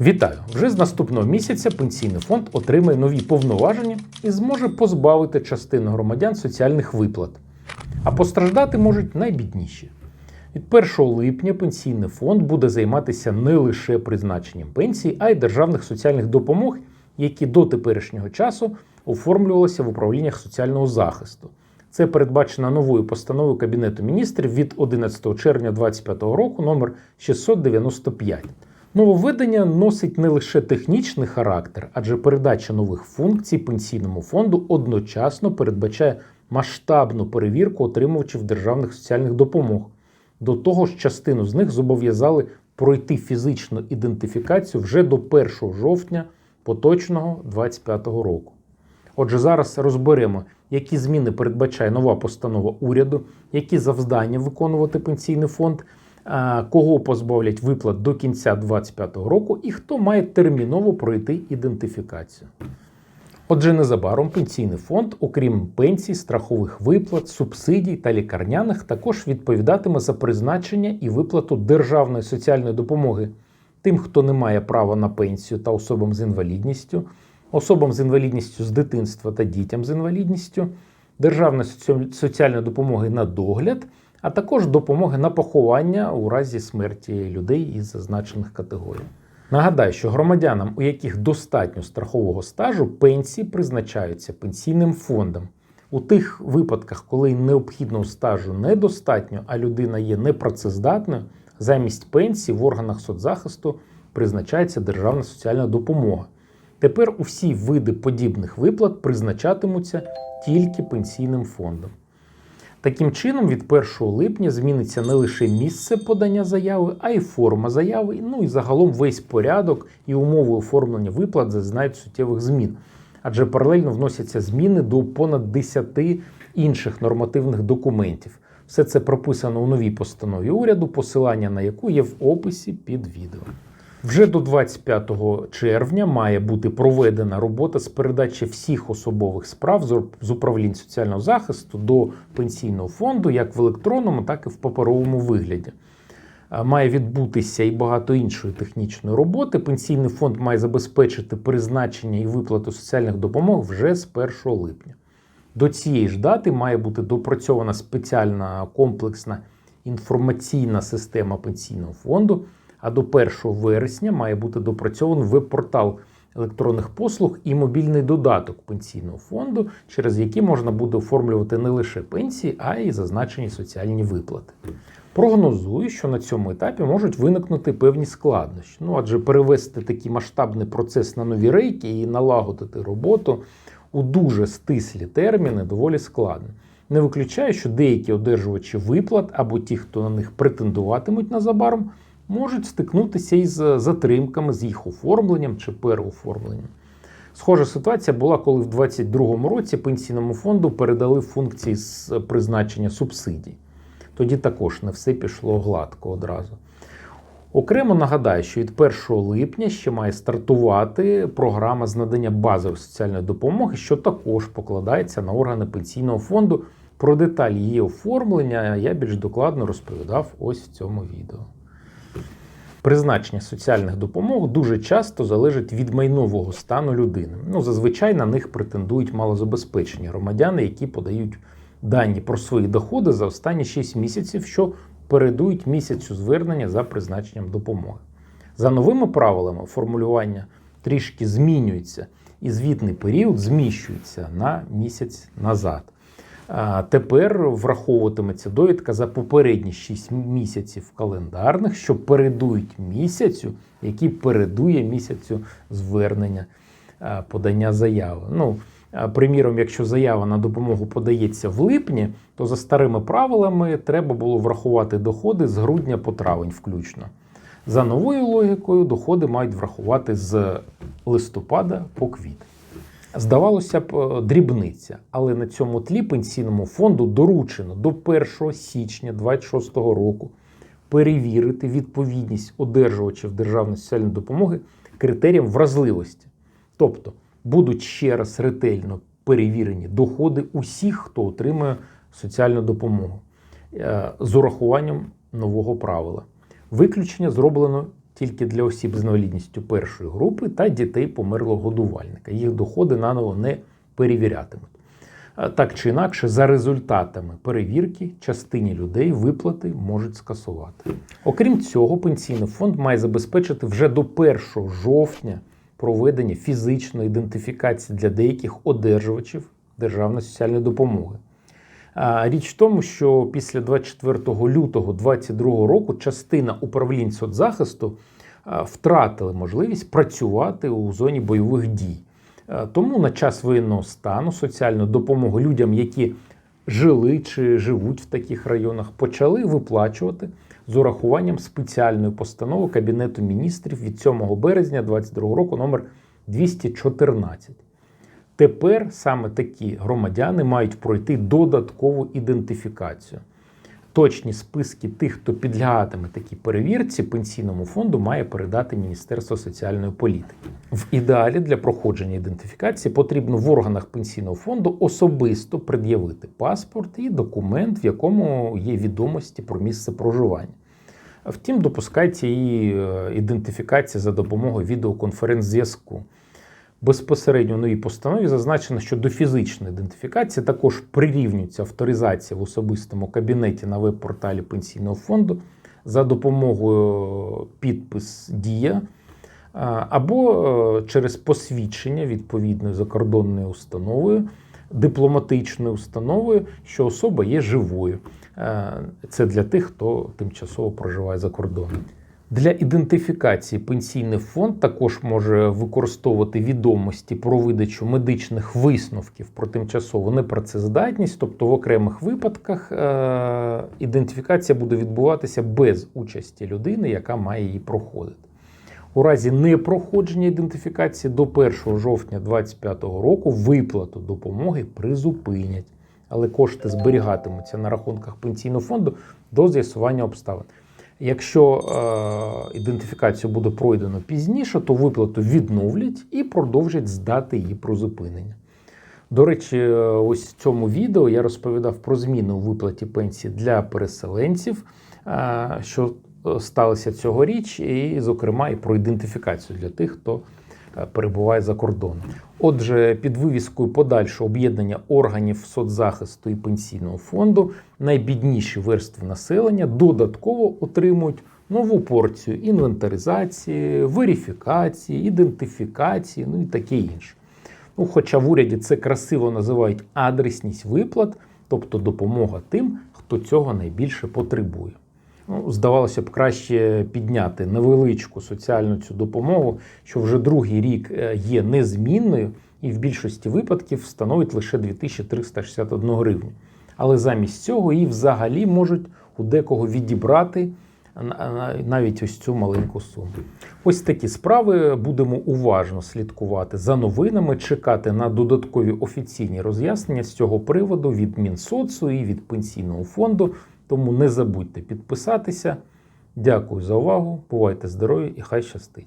Вітаю! Вже з наступного місяця пенсійний фонд отримає нові повноваження і зможе позбавити частину громадян соціальних виплат. А постраждати можуть найбідніші. Від 1 липня пенсійний фонд буде займатися не лише призначенням пенсій, а й державних соціальних допомог, які до теперішнього часу оформлювалися в управліннях соціального захисту. Це передбачено новою постановою Кабінету міністрів від 11 червня 2025 року номер 695. Нововведення носить не лише технічний характер, адже передача нових функцій пенсійному фонду одночасно передбачає масштабну перевірку отримувачів державних соціальних допомог. До того ж, частину з них зобов'язали пройти фізичну ідентифікацію вже до 1 жовтня поточного 2025 року. Отже, зараз розберемо, які зміни передбачає нова постанова уряду, які завдання виконувати пенсійний фонд, кого позбавлять виплат до кінця 2025 року і хто має терміново пройти ідентифікацію. Отже, незабаром пенсійний фонд, окрім пенсій, страхових виплат, субсидій та лікарняних, також відповідатиме за призначення і виплату державної соціальної допомоги тим, хто не має права на пенсію та особам з інвалідністю, особам з інвалідністю з дитинства та дітям з інвалідністю, державної соці- соціальної допомоги на догляд, а також допомоги на поховання у разі смерті людей із зазначених категорій. Нагадаю, що громадянам, у яких достатньо страхового стажу, пенсії призначаються пенсійним фондом. У тих випадках, коли необхідного стажу недостатньо, а людина є непрацездатною, замість пенсії в органах соцзахисту призначається державна соціальна допомога. Тепер усі види подібних виплат призначатимуться тільки пенсійним фондом. Таким чином, від 1 липня зміниться не лише місце подання заяви, а й форма заяви. Ну і загалом весь порядок і умови оформлення виплат зазнають суттєвих змін. Адже паралельно вносяться зміни до понад 10 інших нормативних документів. Все це прописано у новій постанові уряду, посилання на яку є в описі під відео. Вже до 25 червня має бути проведена робота з передачі всіх особових справ з- управлінь соціального захисту до пенсійного фонду, як в електронному, так і в паперовому вигляді. Має відбутися і багато іншої технічної роботи. Пенсійний фонд має забезпечити призначення і виплату соціальних допомог вже з 1 липня. До цієї ж дати має бути допрацьована спеціальна комплексна інформаційна система пенсійного фонду. А до 1 вересня має бути допрацьований веб-портал електронних послуг і мобільний додаток пенсійного фонду, через які можна буде оформлювати не лише пенсії, а й зазначені соціальні виплати. Прогнозую, що на цьому етапі можуть виникнути певні складнощі. Ну адже перевести такий масштабний процес на нові рейки і налагодити роботу у дуже стислі терміни доволі складно. Не виключаю, що деякі одержувачі виплат або ті, хто на них претендуватимуть незабаром, можуть стикнутися із затримками з їх оформленням чи переоформленням. Схожа ситуація була, коли в 2022 році пенсійному фонду передали функції з призначення субсидій. Тоді також не все пішло гладко одразу. Окремо нагадаю, що від 1 липня ще має стартувати програма з надання базової соціальної допомоги, що також покладається на органи пенсійного фонду. Про деталі її оформлення я більш докладно розповідав ось в цьому відео. Призначення соціальних допомог дуже часто залежить від майнового стану людини. Ну, зазвичай на них претендують малозабезпечені громадяни, які подають дані про свої доходи за останні 6 місяців, що передують місяцю звернення за призначенням допомоги. За новими правилами формулювання трішки змінюється, і звітний період зміщується на місяць назад. Тепер враховуватиметься довідка за попередні 6 місяців календарних, що передують місяцю, який передує місяцю звернення подання заяви. Ну, приміром, якщо заява на допомогу подається в липні, то за старими правилами треба було врахувати доходи з грудня по травень включно. За новою логікою, доходи мають врахувати з листопада по квітень. Здавалося б, е, дрібниця, але на цьому тлі пенсійному фонду доручено до 1 січня 2026 року перевірити відповідність одержувачів державної соціальної допомоги критеріям вразливості. Тобто будуть ще раз ретельно перевірені доходи усіх, хто отримує соціальну допомогу е, з урахуванням нового правила. Виключення зроблено тільки для осіб з інвалідністю першої групи та дітей померлого годувальника. Їх доходи наново не перевірятимуть. Так чи інакше, за результатами перевірки частині людей виплати можуть скасувати. Окрім цього, пенсійний фонд має забезпечити вже до 1 жовтня проведення фізичної ідентифікації для деяких одержувачів державної соціальної допомоги. Річ в тому, що після 24 лютого 2022 року частина управлінь соцзахисту втратили можливість працювати у зоні бойових дій. Тому на час воєнного стану соціальну допомогу людям, які жили чи живуть в таких районах, почали виплачувати з урахуванням спеціальної постанови Кабінету міністрів від 7 березня 2022 року номер 214. Тепер саме такі громадяни мають пройти додаткову ідентифікацію. Точні списки тих, хто підлягатиме такій перевірці, пенсійному фонду має передати Міністерство соціальної політики. В ідеалі для проходження ідентифікації потрібно в органах пенсійного фонду особисто пред'явити паспорт і документ, в якому є відомості про місце проживання. Втім, допускається і е, ідентифікація за допомогою відеоконференц-зв'язку. Безпосередньо в новій постанові зазначено, що до фізичної ідентифікації також прирівнюється авторизація в особистому кабінеті на веб-порталі пенсійного фонду за допомогою підпис Дія або е, через посвідчення відповідною закордонною установою, дипломатичною установою, що особа є живою. Е, Це для тих, хто тимчасово проживає за кордоном. Для ідентифікації пенсійний фонд також може використовувати відомості про видачу медичних висновків про тимчасову непрацездатність, тобто в окремих випадках е- ідентифікація буде відбуватися без участі людини, яка має її проходити. У разі непроходження ідентифікації до 1 жовтня 2025 року виплату допомоги призупинять, але кошти зберігатимуться на рахунках пенсійного фонду до з'ясування обставин. Якщо е, ідентифікацію буде пройдено пізніше, то виплату відновлять і продовжать здати її про зупинення. До речі, е, ось в цьому відео я розповідав про зміни у виплаті пенсії для переселенців, е, що е, сталося цьогоріч, і, зокрема, і про ідентифікацію для тих, хто перебуває за кордоном. Отже, під вивіскою подальшого об'єднання органів соцзахисту і пенсійного фонду найбідніші верстви населення додатково отримують нову порцію інвентаризації, верифікації, ідентифікації, ну і таке інше. Ну, хоча в уряді це красиво називають адресність виплат, тобто допомога тим, хто цього найбільше потребує. Ну, здавалося б, краще підняти невеличку соціальну цю допомогу, що вже другий рік е, є незмінною і в більшості випадків становить лише 2361 гривню. Але замість цього її взагалі можуть у декого відібрати навіть ось цю маленьку суму. Ось такі справи будемо уважно слідкувати за новинами, чекати на додаткові офіційні роз'яснення з цього приводу від Мінсоцу і від пенсійного фонду. Тому не забудьте підписатися. Дякую за увагу. Бувайте здорові і хай щастить!